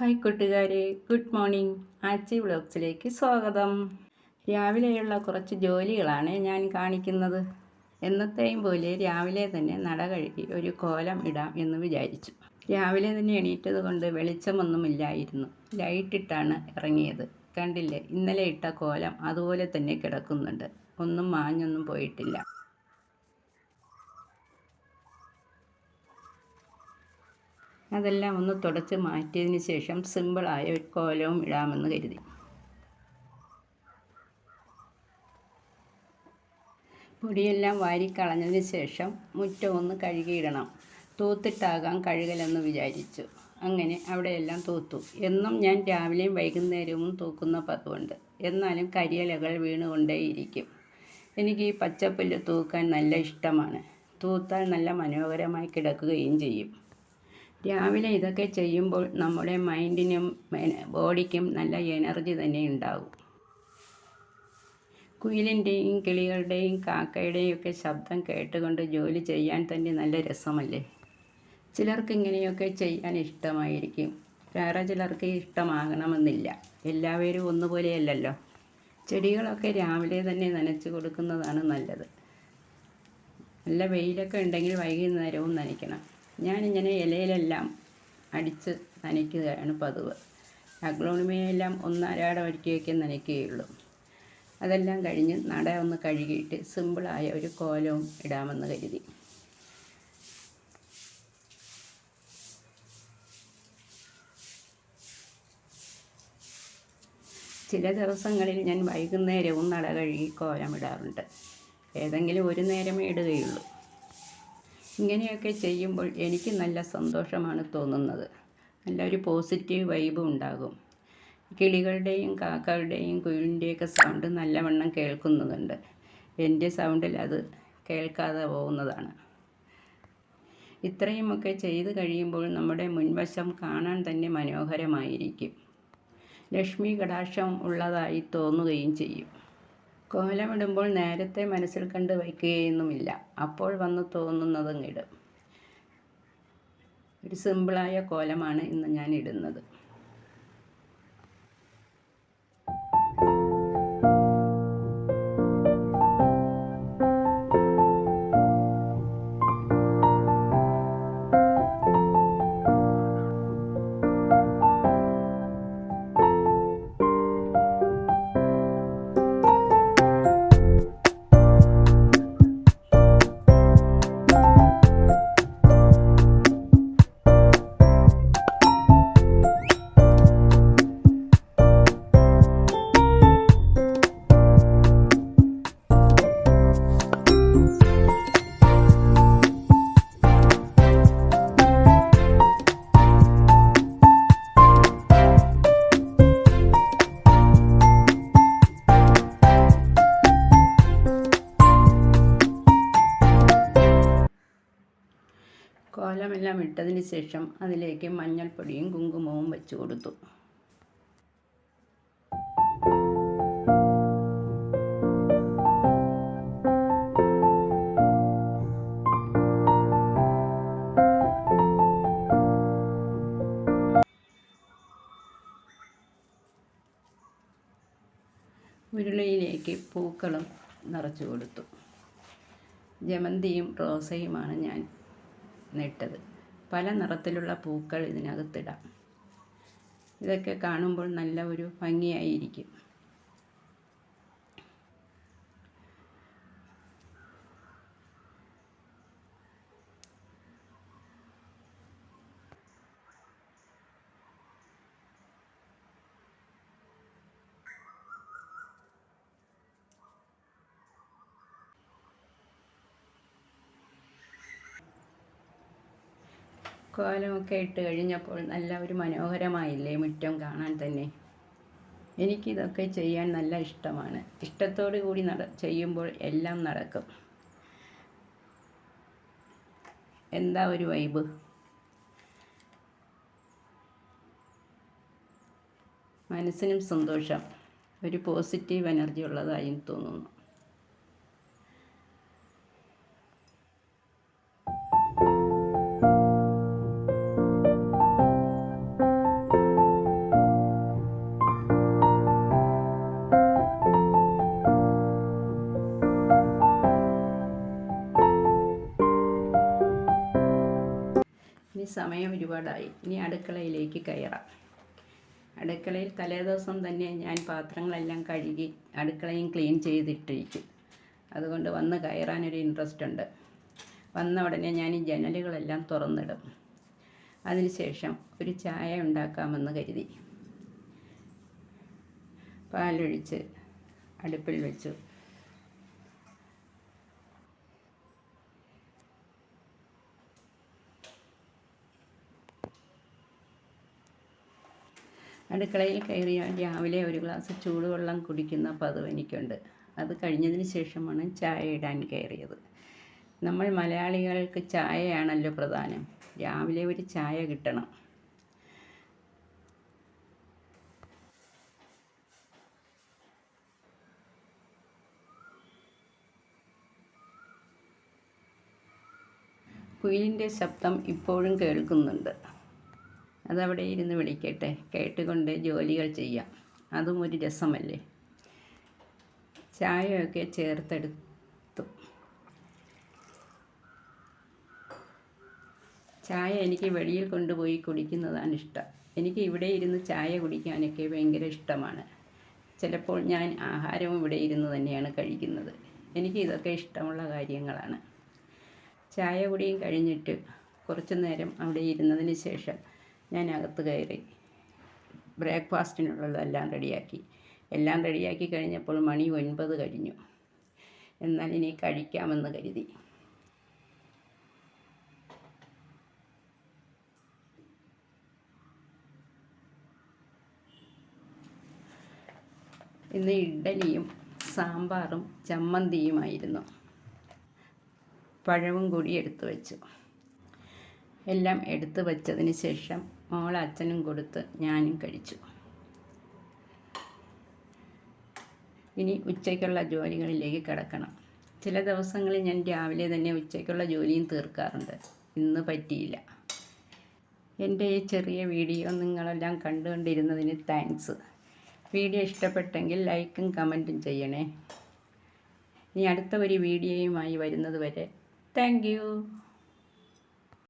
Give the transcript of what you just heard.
Hi കൂട്ടുകാരെ good morning. ആച്ചി വ്ലോഗ്സിലേക്ക് സ്വാഗതം. രാവിലെയുള്ള കുറച്ച് ജോലികളാണ് ഞാൻ കാണിക്കുന്നത്. എന്നത്തെയും പോലെ രാവിലെ തന്നെ നട കഴുകി ഒരു കോലം ഇടാം എന്ന് വിചാരിച്ചു. രാവിലെ തന്നെ എണീറ്റത് കൊണ്ട് വെളിച്ചമൊന്നുമില്ലായിരുന്നു. ലൈറ്റിട്ടാണ് ഇറങ്ങിയത്. കണ്ടില്ലേ ഇന്നലെ ഇട്ട കോലം അതുപോലെ തന്നെ കിടക്കുന്നുണ്ട്. ഒന്നും മാഞ്ഞൊന്നും പോയിട്ടില്ല. അതെല്ലാം ഒന്ന് തുടച്ച് മാറ്റിയതിന് ശേഷം സിമ്പിളായ ഒരു കോലവും ഇടാമെന്ന് കരുതി. പൊടിയെല്ലാം വാരിക്കളഞ്ഞതിന് ശേഷം മുറ്റം ഒന്ന് കഴുകിയിടണം. തൂത്തിട്ടാകാം കഴുകലെന്ന് വിചാരിച്ചു. അങ്ങനെ അവിടെയെല്ലാം തൂത്തു. എന്നും ഞാൻ രാവിലെയും വൈകുന്നേരവും തൂക്കുന്ന പതിവുണ്ട്. എന്നാലും കരിയലകൾ വീണുകൊണ്ടേയിരിക്കും. എനിക്ക് ഈ പച്ചപ്പുല്ല് തൂക്കാൻ നല്ല ഇഷ്ടമാണ്. തൂത്താൽ നല്ല മനോഹരമായി കിടക്കുകയും ചെയ്യും. രാവിലെ ഇതൊക്കെ ചെയ്യുമ്പോൾ നമ്മുടെ മൈൻഡിനും ബോഡിക്കും നല്ല എനർജി തന്നെ ഉണ്ടാവും കുയിലിന്റെയും കിളികളുടെയും കാക്കയുടെയും ഒക്കെ ശബ്ദം കേട്ടുകൊണ്ട് ജോലി ചെയ്യാൻ തന്നെ നല്ല രസമല്ലേ? ചിലർക്ക് ഇങ്ങനെയൊക്കെ ചെയ്യാൻ ഇഷ്ടമായിരിക്കും. വേറെ ചിലർക്ക് ഇഷ്ടമാകണമെന്നില്ല. എല്ലാവരും ഒന്നുപോലെയല്ലല്ലോ. ചെടികളൊക്കെ രാവിലെ തന്നെ നനച്ചു കൊടുക്കുന്നതാണ് നല്ലത്. നല്ല വെയിലൊക്കെ ഉണ്ടെങ്കിൽ വൈകുന്നേരവും നനയ്ക്കണം. ഞാനിങ്ങനെ ഇലയിലെല്ലാം അടിച്ച് നനയ്ക്കുകയാണ് പതിവ്. അഗ്ലോണിമയെല്ലാം ഒന്നരാട വഴിക്കൊക്കെ നനയ്ക്കുകയുള്ളൂ. അതെല്ലാം കഴിഞ്ഞ് നട ഒന്ന് കഴുകിയിട്ട് സിമ്പിളായ ഒരു കോലവും ഇടാമെന്ന് കരുതി. ചില ദിവസങ്ങളിൽ ഞാൻ വൈകുന്നേരവും നട കഴുകി കോലമിടാറുണ്ട്. ഏതെങ്കിലും ഒരു നേരമേ ഇടുകയുള്ളൂ. ഇങ്ങനെയൊക്കെ ചെയ്യുമ്പോൾ എനിക്ക് നല്ല സന്തോഷമാണ് തോന്നുന്നത്. നല്ലൊരു പോസിറ്റീവ് വൈബ് ഉണ്ടാകും. കിളികളുടെയും കാക്കകളുടെയും കുയിലിന്റെയൊക്കെ സൗണ്ട് നല്ലവണ്ണം കേൾക്കുന്നുണ്ട്. എന്റെ സൗണ്ടിൽ അത് കേൾക്കാതെ പോകുന്നതാണ്. ഇത്രയുമൊക്കെ ചെയ്ത് കഴിയുമ്പോൾ നമ്മുടെ മുൻവശം കാണാൻ തന്നെ മനോഹരമായിരിക്കും. ലക്ഷ്മി കടാക്ഷം ഉള്ളതായി തോന്നുകയും ചെയ്യും. കോലമിടുമ്പോൾ നേരത്തെ മനസ്സിൽ കണ്ട് വയ്ക്കുകയൊന്നുമില്ല. അപ്പോൾ വന്ന് തോന്നുന്നതും ഇടും ഒരു സിമ്പിളായ കോലമാണ് ഇന്ന് ഞാൻ ഇടുന്നത്. കോലമെല്ലാം ഇട്ടതിന് ശേഷം അതിലേക്ക് മഞ്ഞൾപ്പൊടിയും കുങ്കുമവും വെച്ച് കൊടുത്തു. ഉരുളിയിലേക്ക് പൂക്കളും നിറച്ചു കൊടുത്തു. ജമന്തിയും റോസയുമാണ് ഞാൻ നെട്ടത്. പല നിറത്തിലുള്ള പൂക്കൾ ഇതിനകത്തിടാം. ഇതൊക്കെ കാണുമ്പോൾ നല്ല ഒരു ഭംഗിയായിരിക്കും. കോലമൊക്കെ ഇട്ട് കഴിഞ്ഞപ്പോൾ നല്ല ഒരു മനോഹരമായില്ലേ മുറ്റം കാണാൻ തന്നെ. എനിക്കിതൊക്കെ ചെയ്യാൻ നല്ല ഇഷ്ടമാണ്. ഇഷ്ടത്തോടു കൂടി നട ചെയ്യുമ്പോൾ എല്ലാം നടക്കും. എന്താ ഒരു വൈബ്? മനസ്സിനും സന്തോഷം. ഒരു പോസിറ്റീവ് എനർജി ഉള്ളതായി തോന്നുന്നു. സമയം ഒരുപാടായി. ഇനി അടുക്കളയിലേക്ക് കയറാം. അടുക്കളയിൽ തലേദിവസം തന്നെ ഞാൻ പാത്രങ്ങളെല്ലാം കഴുകി അടുക്കളയും ക്ലീൻ ചെയ്തിട്ടിരിക്കും. അതുകൊണ്ട് വന്ന് കയറാനൊരു ഇൻട്രസ്റ്റ് ഉണ്ട്. വന്ന ഉടനെ ഞാൻ ഈ ജനലുകളെല്ലാം തുറന്നിടും. അതിനുശേഷം ഒരു ചായ ഉണ്ടാക്കാമെന്ന് കരുതി. പാലൊഴിച്ച് അടുപ്പിൽ വെച്ചു. അടുക്കളയിൽ കയറിയാൽ രാവിലെ ഒരു ഗ്ലാസ് ചൂടുവെള്ളം കുടിക്കുന്ന പതിവ് എനിക്കുണ്ട്. അത് കഴിഞ്ഞതിന് ശേഷമാണ് ചായ ഇടാൻ കയറിയത്. നമ്മൾ മലയാളികൾക്ക് ചായയാണല്ലോ പ്രധാനം. രാവിലെ ഒരു ചായ കിട്ടണം. കുയിലിന്റെ ശബ്ദം ഇപ്പോഴും കേൾക്കുന്നുണ്ട്. അതവിടെ ഇരുന്ന് വിളിക്കട്ടെ. കേട്ടുകൊണ്ട് ജോലികൾ ചെയ്യാം. അതും ഒരു രസമല്ലേ? ചായയൊക്കെ ചേർത്തെടുത്തു. ചായ എനിക്ക് വെളിയിൽ കൊണ്ടുപോയി കുടിക്കുന്നതാണ് ഇഷ്ടം. എനിക്ക് ഇവിടെ ഇരുന്ന് ചായ കുടിക്കാനൊക്കെ ഭയങ്കര ഇഷ്ടമാണ്. ചിലപ്പോൾ ഞാൻ ആഹാരവും ഇവിടെ ഇരുന്ന് തന്നെയാണ് കഴിക്കുന്നത്. എനിക്ക് ഇതൊക്കെ ഇഷ്ടമുള്ള കാര്യങ്ങളാണ്. ചായ കുടിയും കഴിഞ്ഞിട്ട് കുറച്ചു നേരം അവിടെ ഇരുന്നതിന് ശേഷം ഞാൻ അകത്ത് കയറി. ബ്രേക്ക്ഫാസ്റ്റിനുള്ളതെല്ലാം റെഡിയാക്കി. എല്ലാം റെഡിയാക്കി കഴിഞ്ഞപ്പോൾ മണി ഒൻപത് കഴിഞ്ഞു. എന്നാൽ ഇനി കഴിക്കാമെന്ന് കരുതി. ഇന്ന് ഇഡ്ഡലിയും സാമ്പാറും ചമ്മന്തിയുമായിരുന്നു. പഴവും കൂടി എടുത്തു വെച്ചു എല്ലാം എടുത്തു വച്ചതിന് ശേഷം മോൾ അച്ഛനും കൊടുത്ത് ഞാനും കഴിച്ചു. ഇനി ഉച്ചയ്ക്കുള്ള ജോലികളിലേക്ക് കിടക്കണം. ചില ദിവസങ്ങളിൽ ഞാൻ രാവിലെ തന്നെ ഉച്ചയ്ക്കുള്ള ജോലിയും തീർക്കാറുണ്ട്. ഇന്ന് പറ്റിയില്ല. എന്റെ ഈ ചെറിയ വീഡിയോ നിങ്ങളെല്ലാം കണ്ടുകൊണ്ടിരുന്നതിന് താങ്ക്സ്. വീഡിയോ ഇഷ്ടപ്പെട്ടെങ്കിൽ ലൈക്കും കമന്റും ചെയ്യണേ. ഇനി അടുത്ത ഒരു വീഡിയോയുമായി വരുന്നത് വരെ താങ്ക്